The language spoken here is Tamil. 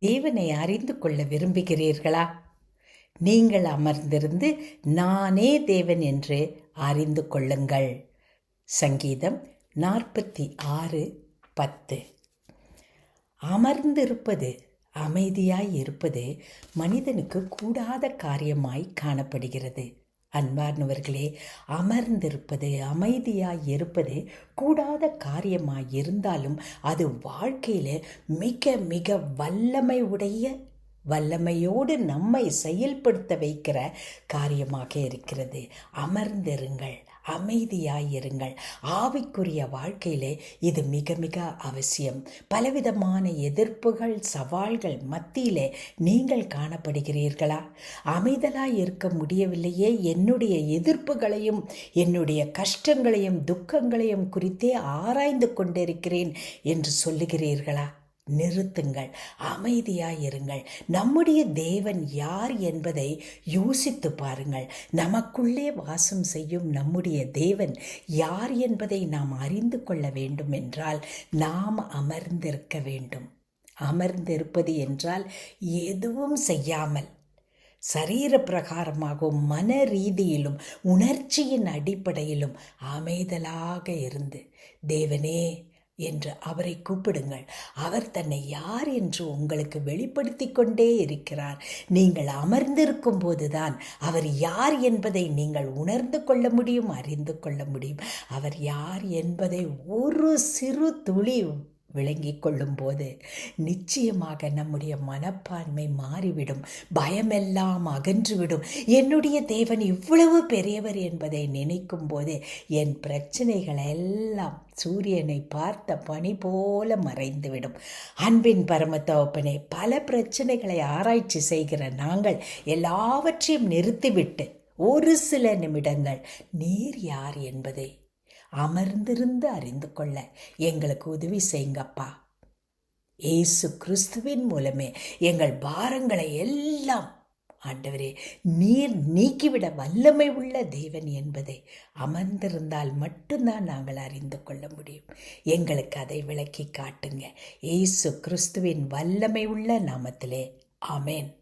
தேவனை அறிந்து கொள்ள விரும்புகிறீர்களா? நீங்கள் அமர்ந்திருந்து நானே தேவன் என்று அறிந்து கொள்ளுங்கள். சங்கீதம் நாற்பத்தி ஆறு பத்து. அமர்ந்திருப்பது அமைதியாய் இருப்பது மனிதனுக்கு கூடாத காரியமாய் காணப்படுகிறது. அன்பார்ந்தவர்களே அமர்ந்திருப்பது அமைதியாய் இருப்பது கூடாத காரியமாக இருந்தாலும் அது வாழ்க்கையில் மிக மிக வல்லமை உடைய வல்லமையோடு நம்மை செயல்படுத்த வைக்கிற காரியமாக இருக்கிறது. அமர்ந்திருங்கள். அமைதியாயிருங்கள். ஆவிக்குரிய வாழ்க்கையிலே இது மிக மிக அவசியம். பலவிதமான எதிர்ப்புகள் சவால்கள் மத்தியிலே நீங்கள் காணப்படுகிறீர்களா? அமைதலாய் இருக்க முடியவில்லையே. என்னுடைய எதிர்ப்புகளையும் என்னுடைய கஷ்டங்களையும் துக்கங்களையும் குறித்தே ஆராய்ந்து கொண்டிருக்கிறேன் என்று சொல்லுகிறீர்களா? நிறுத்துங்கள் அமைதியாயிருங்கள். நம்முடைய தேவன் யார் என்பதை யோசித்து பாருங்கள். நமக்குள்ளே வாசம் செய்யும் நம்முடைய தேவன் யார் என்பதை நாம் அறிந்து கொள்ள வேண்டும் என்றால் நாம் அமர்ந்திருக்க வேண்டும். அமர்ந்திருப்பது என்றால் எதுவும் செய்யாமல் சரீர பிரகாரமாகவும் மன ரீதியிலும் உணர்ச்சியின் அடிப்படையிலும் அமைதலாக இருந்து தேவனே என்று அவரை கூப்பிடுங்கள். அவர் தன்னை யார் என்று உங்களுக்கு வெளிப்படுத்தி கொண்டே இருக்கிறார். நீங்கள் அமர்ந்திருக்கும் போதுதான் அவர் யார் என்பதை நீங்கள் உணர்ந்து கொள்ள முடியும் அறிந்து கொள்ள முடியும். அவர் யார் என்பதை ஒரு சிறு துளி விளங்கி கொள்ளும்போது நிச்சயமாக நம்முடைய மனப்பான்மை மாறிவிடும். பயமெல்லாம் அகன்றுவிடும். என்னுடைய தேவன் இவ்வளவு பெரியவர் என்பதை நினைக்கும் போது என் பிரச்சனைகள் எல்லாம் சூரியனை பார்த்த பணி போல மறைந்துவிடும். அன்பின் பரமத்தவப்பனே பல பிரச்சனைகளை ஆராய்ச்சி செய்கிற நாங்கள் எல்லாவற்றையும் நிறுத்திவிட்டு ஒரு சில நிமிடங்கள் நீர் யார் என்பதை அமர்ந்திருந்து அறிந்து கொள்ள. எங்களுக்கு உதவி செய்யுங்கப்பா. ஏசு கிறிஸ்துவின் மூலமே எங்கள் பாரங்களை எல்லாம் ஆண்டவரே நீர் நீக்கிவிட வல்லமை உள்ள தேவன் என்பதை அமர்ந்திருந்தால் மட்டும்தான் நாங்கள் அறிந்து கொள்ள முடியும். எங்களுக்கு அதை விளக்கி காட்டுங்க. ஏசு கிறிஸ்துவின் வல்லமை உள்ள நாமத்திலே. ஆமேன்.